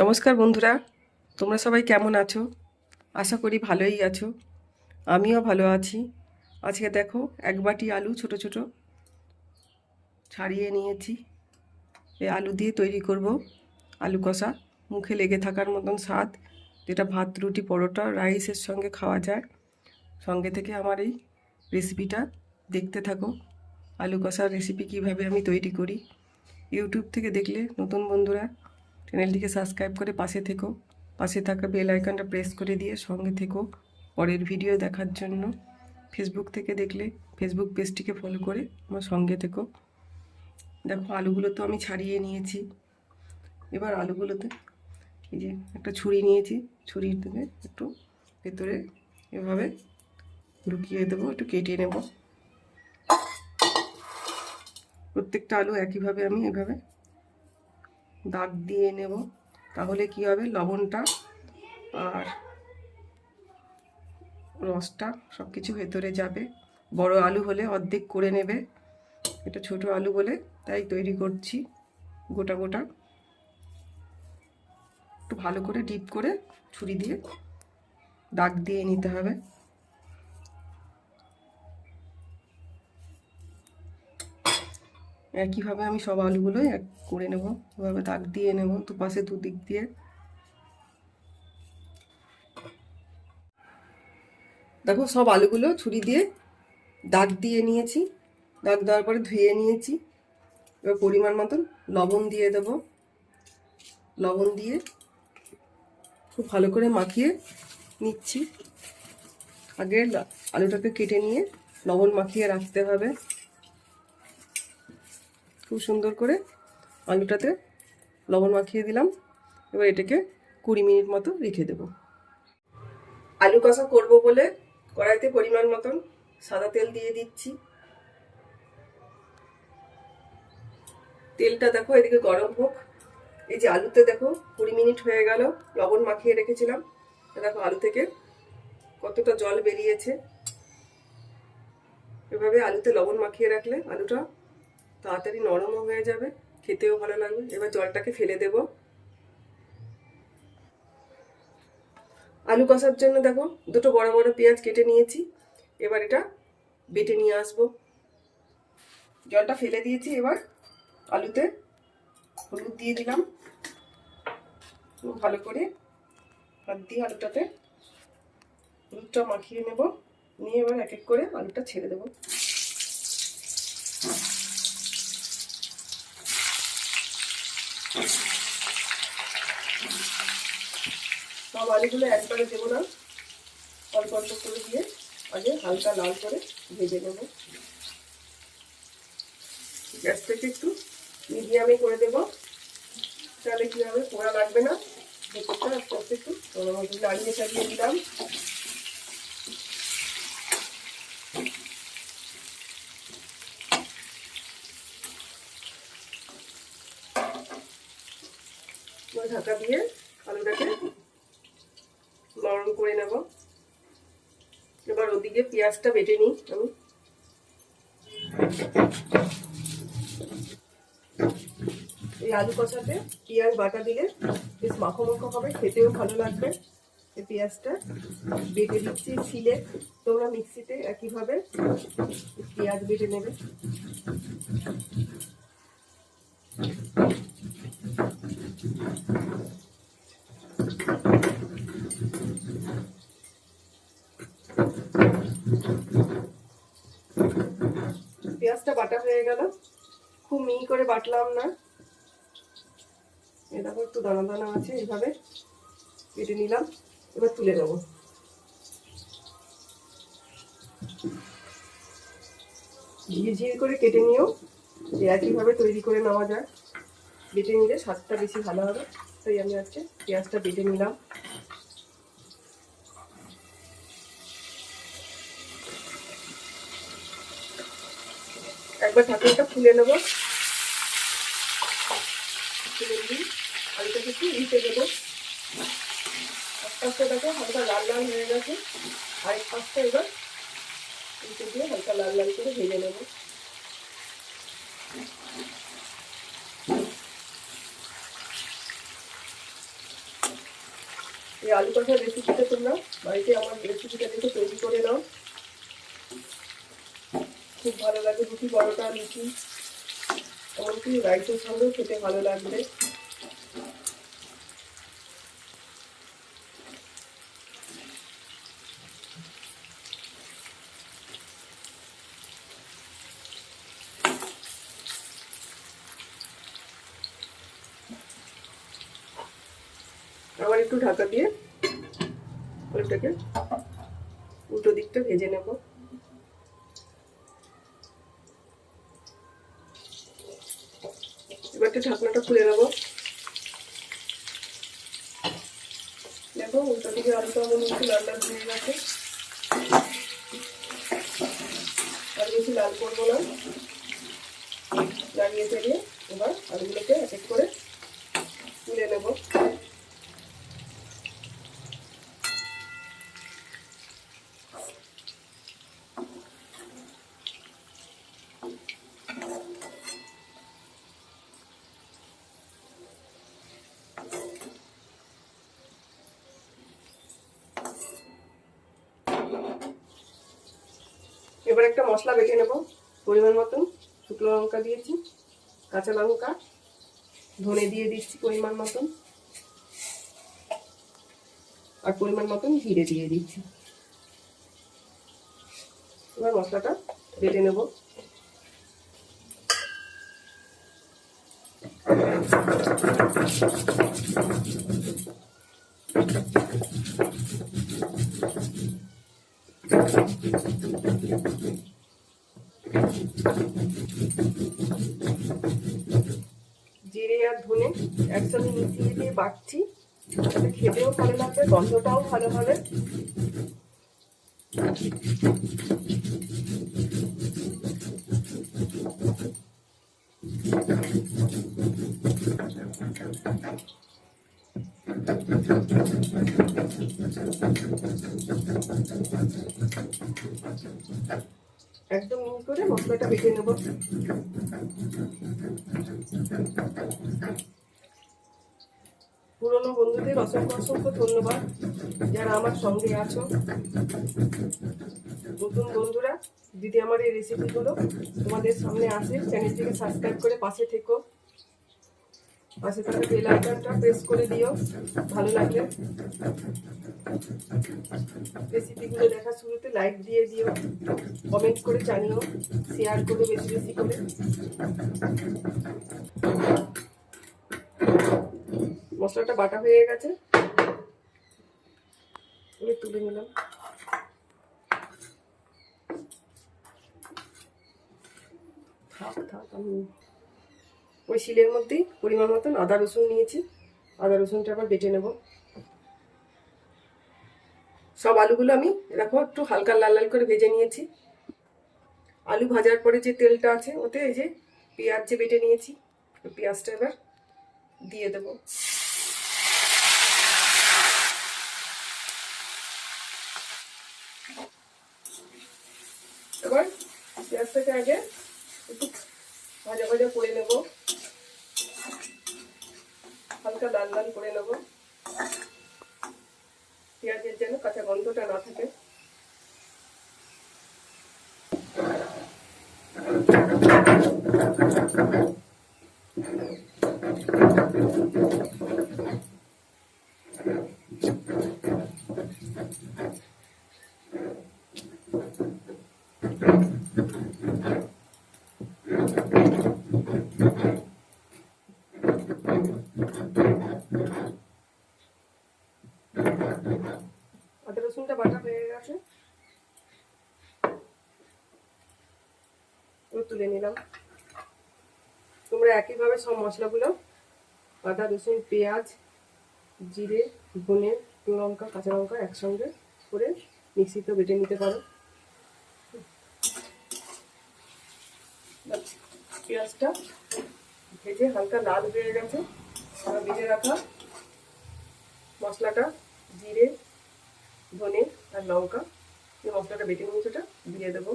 নমস্কার বন্ধুরা, তোমরা সবাই কেমন আছো? আশা করি ভালোই আছো। আমিও ভালো আছি। আজকে দেখো, এক বাটি আলু ছোট ছোট ছাড়িয়ে নিয়েছি। এই আলু দিয়ে তৈরি করব। আলু কষা, মুখে লেগে থাকার মতন স্বাদ। যেটা ভাত, রুটি, পরোটা, রাইসের সঙ্গে খাওয়া যায়। সঙ্গে থেকে আমার এই রেসিপিটা দেখতে থাকো। আলু কষার রেসিপি কীভাবে আমি তৈরি করি। ইউটিউব থেকে দেখলে নতুন বন্ধুরা চ্যানেলটিকে সাবস্ক্রাইব করে পাশে থেকো। পাশে থাকা বেল আইকনটা প্রেস করে দিয়ে সঙ্গে থেকো পরের ভিডিও দেখার জন্য। ফেসবুক থেকে দেখলে ফেসবুক পেজটিকে ফলো করে আমার সঙ্গে থেকো। দেখো, আলুগুলো তো আমি ছাড়িয়ে নিয়েছি। এবার আলুগুলোতে এই যে একটা ছুরি নিয়েছি। ছুরির থেকে একটু ভেতরে এভাবে ঢুকিয়ে দেবো, একটু কেটে নেব। প্রত্যেকটা আলু একইভাবে আমি এভাবে দাগ দিয়ে নেব। তাহলে কি হবে? লবণটা আর রসটা সব কিছু ভেতরে যাবে। বড় আলু হলে অর্ধেক করে নেবে। এটা ছোট আলু বলে তাই তৈরি করছি গোটা গোটা। একটু ভালো করে ডিপ করে ছুরি দিয়ে দাগ দিয়ে নিতে হবে। একইভাবে আমি সব আলুগুলো এক করে নেব। এভাবে দাগ দিয়ে নেব দুপাশে দুদিক দিয়ে। দেখো সব আলুগুলো ছুরি দিয়ে দাগ দিয়ে নিয়েছি। দাগ দেওয়ার পরে ধুয়ে নিয়েছি। এবার পরিমাণ মতন লবণ দিয়ে দেব। লবণ দিয়ে খুব ভালো করে মাখিয়ে নিচ্ছি। আগে আলুটাকে কেটে নিয়ে লবণ মাখিয়ে রাখতে হবে। খুব সুন্দর করে আলুটাতে লবণ মাখিয়ে দিলাম। এবার এটাকে কুড়ি মিনিট মতো রেখে দেব। আলু কষা করব বলে কড়াইতে পরিমাণ মতন সাদা তেল দিয়ে দিচ্ছি। তেলটা দেখো এদিকে গরম হোক। এই যে আলুতে দেখো কুড়ি মিনিট হয়ে গেল, লবণ মাখিয়ে রেখেছিলাম। দেখো আলু থেকে কতটা জল বেরিয়েছে। এভাবে আলুতে লবণ মাখিয়ে রাখলে আলুটা তাড়াতাড়ি নরমও হয়ে যাবে, খেতেও ভালো লাগবে। এবার জলটাকে ফেলে দেব। আলু কষার জন্য দেখো, দুটো বড় বড় পেঁয়াজ কেটে নিয়েছি। এবার এটা বেটে নিয়ে আসব। জলটা ফেলে দিয়েছি, এবার আলুতে হলুদ দিয়ে দিলাম। ভালো করে হাত দিয়ে আলুটাতে হলুদটা মাখিয়ে নেব। নিয়ে এবার এক এক করে আলুটা ছেড়ে দেবো। সব আলুগুলো একবারে দেবো না। অল্প অল্প করে দিয়ে আগে হালকা লাল করে ভেজে নেব। গ্যাসটাকে একটু মিডিয়ামে করে দেবো। তাহলে কী হবে? পোড়া লাগবে না। ভেতরটা আস্তে আস্তে একটু নাড়িয়ে চালিয়ে দিলাম ঢাকা দিয়ে আলুটাকে নরম করে নেব এবার ওদিকে পেঁয়াজটা বেটে নিই আমি। এই আলু কষাতে পেঁয়াজ বাটা দিলে বেশ মাখো মাখো হবে, খেতেও ভালো লাগবে। এই পেঁয়াজটা বেটে দিচ্ছি ছিলে। তোমরা মিক্সিতে একইভাবে পেঁয়াজ বেটে নেবে। পেঁয়াজটা বাটা হয়ে গেল। খুব মিহি করে বাটলাম না। এ দেখো একটু দানা দানা আছে, এইভাবে কেটে নিলাম। এবার তুলে নেব। ঝির ঝির করে কেটে নিও। একইভাবে তৈরি করে নেওয়া যায়। বেটে নিলে স্বাদটা বেশি ভালো হবে। তাই আমি হচ্ছে পেঁয়াজটা বেটে নিলাম। একবার ঠাকুরটা খুলে নেব। খুলে দিই আলুটাকে একটু উল্টে দেবো। আস্তে দেখো, হালকা লাল লাল হয়ে গেছে। আর পাঁচটা এবার উল্টে দিয়ে হালকা লাল লাল করে ভেজে নেব। এই আলু কষার রেসিপিটা তোমরা বাড়িতে আমার রেসিপিটা দেখে তৈরি করে নাও। খুব ভালো লাগে। রুটি পরোটা লুচি এমনকি রাইসের সঙ্গেও খেতে ভালো লাগবে। আবার একটু ঢাকা দিয়ে ওইটাকে উল্টো দিকটা ভেজে নেব। একটু ঢাকনাটা খুলে নেব। দেখো উল্টো দিকে অল্প হচ্ছে লাল লাল হয়ে গেছে। আর বেশি লাল করব না। লাগিয়ে ফেলিয়ে এবার আলুগুলোকে এক এক করে তুলে নেব। এবার একটা মশলা বেটে নেব। পরিমাণ মতন শুকনো লঙ্কা দিয়েছি, কাঁচা লঙ্কা, ধনে দিয়ে দিচ্ছি পরিমাণ মতন। আর পরিমাণ মতন ঘিরে দিয়ে দিচ্ছি। এবার মশলাটা বেটে নেব। জিরে আর ধনে একসঙ্গে মিশিয়ে দিয়ে বাটছি। খেতেও ভালো লাগবে গন্ধটাও ভালো হবে। একদম করে মশলাটা বেটে নেব। পুরনো বন্ধুদের অসংখ্য অসংখ্য ধন্যবাদ যারা আমার সঙ্গে আছো। নতুন বন্ধুরা, যদি আমার এই রেসিপিগুলো তোমাদের সামনে আসে চ্যানেলটিকে সাবস্ক্রাইব করে পাশে থেকো। পাশে থাকা বেল আইকনটা প্রেস করে দিও, ভালো লাগলে। রেসিপিগুলো দেখা শুরুতে লাইক দিয়ে দিও কমেন্ট করে জানিও শেয়ার করো বেশি বেশি করে। মশলাটা বাটা হয়ে গেছে। তুলে নিলাম। থাক থাক, আমি ওই শিলের মধ্যেই পরিমাণ মতন আদা রসুন নিয়েছি। আদা রসুনটা আবার বেটে নেব। সব আলুগুলো আমি দেখো একটু হালকা লাল লাল করে ভেজে নিয়েছি। আলু ভাজার পরে যে তেলটা আছে, ওতে এই যে পেঁয়াজ যে বেটে নিয়েছি পেঁয়াজটা এবার দিয়ে দেবো। এবার পেঁয়াজটাকে আগে একটু ভাজা ভাজা করে নেব। হালকা লাল লাল করে নেব। পেঁয়াজের যেন কাঁচা গন্ধটা না থাকে। আদা রসুনটা বাটা হয়ে গেছে এবার তুলে নিলাম। তোমরা একইভাবে সব মশলাগুলো, আদা, রসুন, পেঁয়াজ, জিরে, ধনে, লঙ্কা, কাঁচা লঙ্কা একসঙ্গে করে মিক্সিতে বেটে নিতে পারো। পেঁয়াজটা ভেজে হালকা লাল হয়ে গেছে। আর বেটে রাখা মশলাটা জিরে, ধনে আর লঙ্কা। মশলাটা বেটে নিয়ে সেটা দিয়ে দেবো।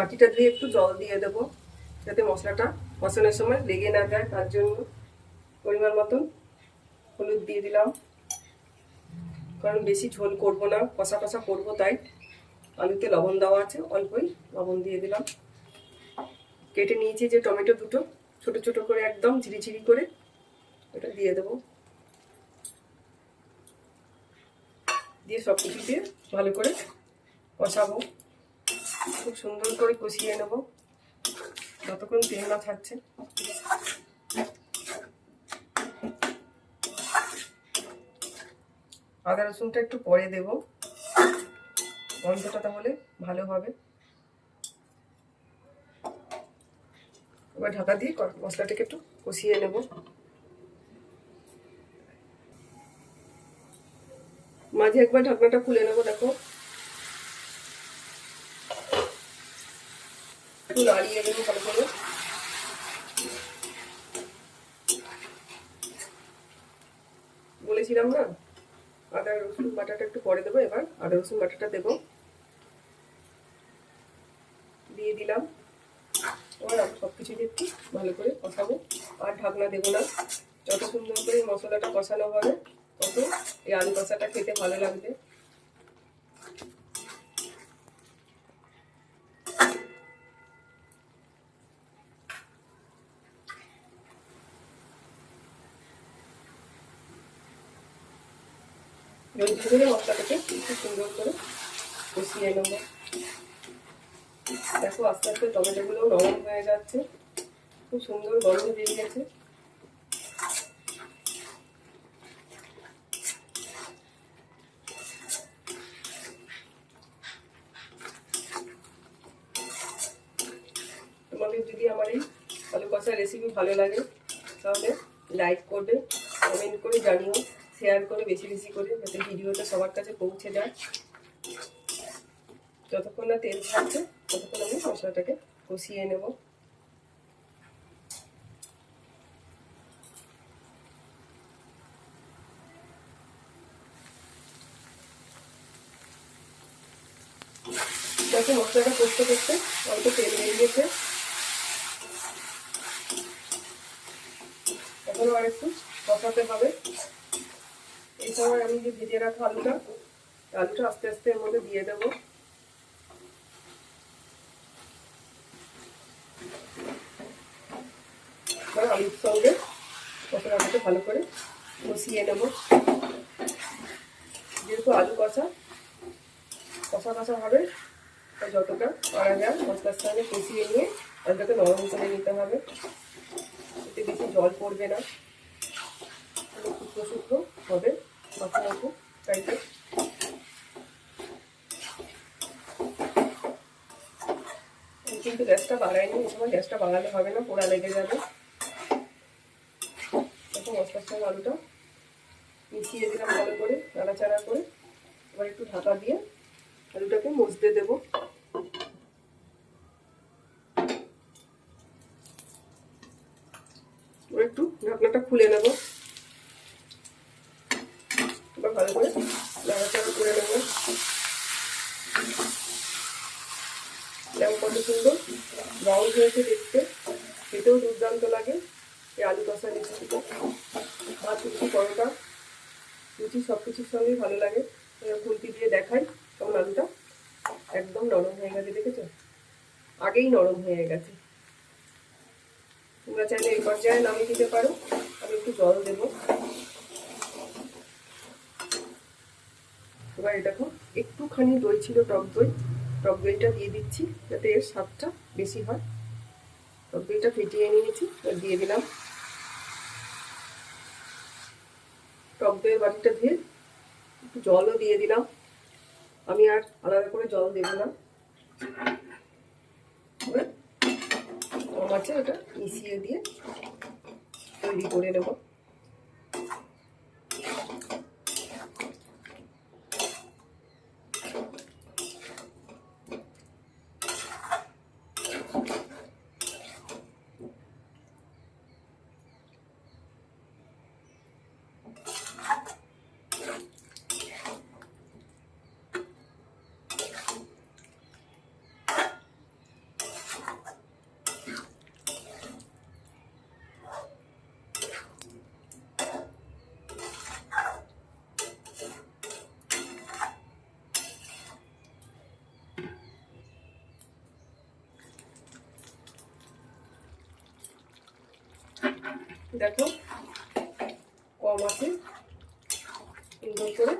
বাটিটা দিয়ে একটু জল দিয়ে দেবো, যাতে মশলাটা কষানোর সময় লেগে না যায়। তার জন্য পরিমাণ মতন হলুদ দিয়ে দিলাম। কারণ বেশি ঝোল করব না, কষা কষা করব, তাই আলুতে লবণ দেওয়া আছে, অল্পই লবণ দিয়ে দিলাম। কেটে নিয়েছি যে টমেটো দুটো, ছোট ছোট করে একদম ঝিরিঝিরি করে ওটা দিয়ে দেবো। দিয়ে সব কিছু দিয়ে ভালো করে কষাবো। খুব সুন্দর করে কষিয়ে নেব। যতক্ষণ তেল না থাকছে আদা রসুনটা একটু পরে দেব। গন্ধটা তাহলে ভালো হবে। এবার ঢাকা দিয়ে মশলাটাকে একটু কষিয়ে নেব। মাঝে একবার ঢাকনাটা খুলে নেব, দেখো। একটু নাড়িয়ে দেবো ভালো করে। বলেছিলাম না, আদা, রসুন বাটাটা একটু পরে দেবো এবার, আদা, রসুন বাটাটা দেবো। দিয়ে দিলাম। এবার সব কিছু একটু ভালো করে কষাবো। আর ঢাকনা দেবো না। যত সুন্দর করে মশলাটা কষানো হবে, তত এই আলু কষাটা খেতে ভালো লাগবে। জল দিয়ে মশলাটাকে খুব সুন্দর করে কষিয়ে নেব দেখো আস্তে আস্তে টমেটোগুলো নরম হয়ে যাচ্ছে। খুব সুন্দর গন্ধ বেরিয়েছে তোমাদের যদি আমার এই আলু কষার রেসিপি ভালো লাগে, তাহলে লাইক করবে কমেন্ট করে জানিও। শেয়ার করে, বেশি বেশি করে, যাতে ভিডিওটা সবার কাছে পৌঁছে যায়। যতক্ষণ না তেল ছাড়ছে, ততক্ষণ আমি মশলাটাকে কষিয়ে নেব। দেখো, মশলাটা করতে করতে অল্প তেল বেরিয়েছে এখনও আর একটু কষাতে হবে। সময় আমি যে ভেজে রাখা আলুটা আলুটা আস্তে আস্তে এর মধ্যে দিয়ে দেবো। আলুর সঙ্গে মশলাটাকে ভালো করে কষিয়ে নেব। যেহেতু আলু কষা কষা কষা হবে যতটা পারা যায় মশলার সঙ্গে কষিয়ে নিয়ে আলুটাকে নরম করে নিতে হবে। এতে বেশি জল পড়বে না। শুকনো শুকনো হবে। মাখো মাখো কিন্তু গ্যাসটা বাড়াইনি এই সময় গ্যাসটা বাড়ালে হবে না, পোড়া লেগে যাবে। এখন মশলার সঙ্গে আলুটা মিশিয়ে দিলাম ভালো করে, নাড়াচাড়া করে। এবার একটু ঢাকা দিয়ে আলুটাকে মজতে দেবো। একটু ঢাকনাটা খুলে নেব এবার ভালো করে নাড়াচাড়া করে নেব কত সুন্দর ব্রাউন হয়েছে দেখতে। খেতেও দুর্দান্ত লাগে। এই আলু কষা রেসিপিটা ভাত লুচি পরোটা, লুচি সব কিছুর সঙ্গেই ভালো লাগে। খুলতি দিয়ে দেখাই কেমন আলুটা। একদম নরম হয়ে গেছে, দেখেছ? আগেই নরম হয়ে গেছে। তোমরা চাইলে এই পর্যায়ে নামিয়ে দিতে পারো। আমি একটু জল দেবো। এবার দেখো, একটুখানি দই ছিল টক দই। টক দইটা দিয়ে দিচ্ছি যাতে এর স্বাদটা বেশি হয়। টক ফিটিয়ে নিয়েছি, এবার দিয়ে দিলাম। টক দইয়ের বাটিটা দিয়ে একটু জলও দিয়ে দিলাম। আমি আর আলাদা করে জল দেব না। কম আছে ওটা মিশিয়ে দিয়ে তৈরি করে নেব। দেখো, কম আছে। সুন্দর করে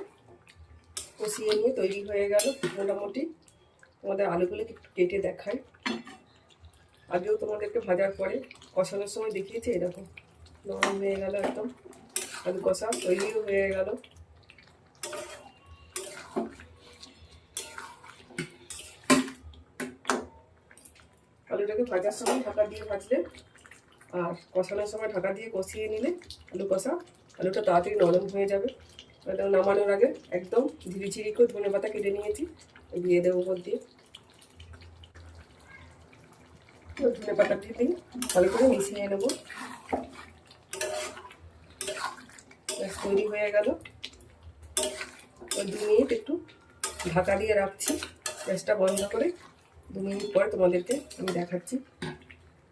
কষিয়ে নিয়ে তৈরি হয়ে গেল মোটামুটি। তোমাদের আলুগুলো একটু কেটে দেখাই। আগেও তোমাদেরকে ভাজার পরে কষানোর সময় দেখিয়েছি এরকম নরম হয়ে গেল একদম। আলু কষা তৈরিও হয়ে গেল। আলুটাকে ভাজার সময় ঢাকা দিয়ে ভাজলে আর কষানোর সময় ঢাকা দিয়ে কষিয়ে নিলে আলু কষা, আলুটা তাড়াতাড়ি নরম হয়ে যাবে। এটা নামানোর আগে একদম ঝিরি ঝিরি করে ধনে পাতা কেটে নিয়েছি, দিয়ে দেবো উপর দিয়ে। ধনে পাতা দিয়ে দিই ভালো করে মিশিয়ে নেব। তৈরি হয়ে গেল। দু মিনিট একটু ঢাকা দিয়ে রাখছি। গ্যাসটা বন্ধ করে দু মিনিট পরে তোমাদেরকে আমি দেখাচ্ছি।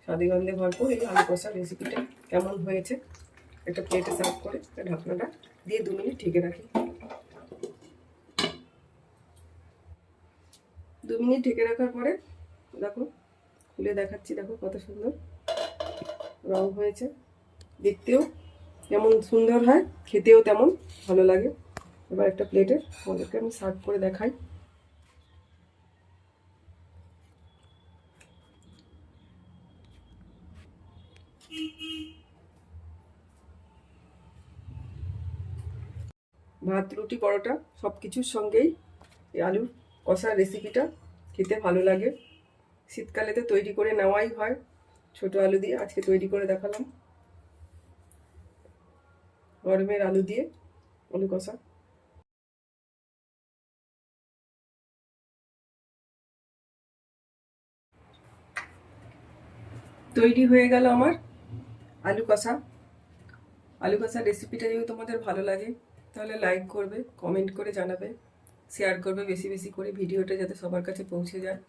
স্বাদে গন্ধে ভরপুর এই আলু কষা রেসিপিটা কেমন হয়েছে? একটা প্লেটে সার্ভ করে ঢাকনাটা দিয়ে দু মিনিট ঢেকে রাখি। দু মিনিট ঢেকে রাখার পরে দেখো, খুলে দেখাচ্ছি দেখো কত সুন্দর রং হয়েছে। দেখতেও যেমন সুন্দর হয়, খেতেও তেমন ভালো লাগে। এবার একটা প্লেটে তোমাদেরকে আমি সার্ভ করে দেখাই। ভাত, রুটি, পরোটা সব কিছুর সঙ্গেই এই আলুর কষার রেসিপিটা খেতে ভালো লাগে। শীতকালে তো তৈরি করে নেওয়াই হয়, ছোট আলু দিয়ে আজকে তৈরি করে দেখালাম। গরমের আলু দিয়ে আলু কষা। তৈরি হয়ে গেল আমার আলু কষা। আলু কষার রেসিপিটা যদি তোমাদের ভালো লাগে তাহলে লাইক করবে কমেন্ট করে জানাবে শেয়ার করবে বেশি বেশি করে ভিডিওটা যাতে সবার কাছে পৌঁছে যায়।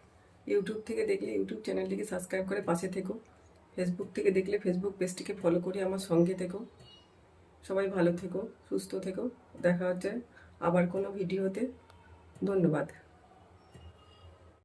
ইউটিউব থেকে দেখলে ইউটিউব চ্যানেলটিকে সাবস্ক্রাইব করে পাশে থেকো। ফেসবুক থেকে দেখলে ফেসবুক পেজটিকে ফলো করে আমার সঙ্গে থেকো। সবাই ভালো থেকো, সুস্থ থেকো। দেখা হচ্ছে আবার কোনো ভিডিওতে। ধন্যবাদ।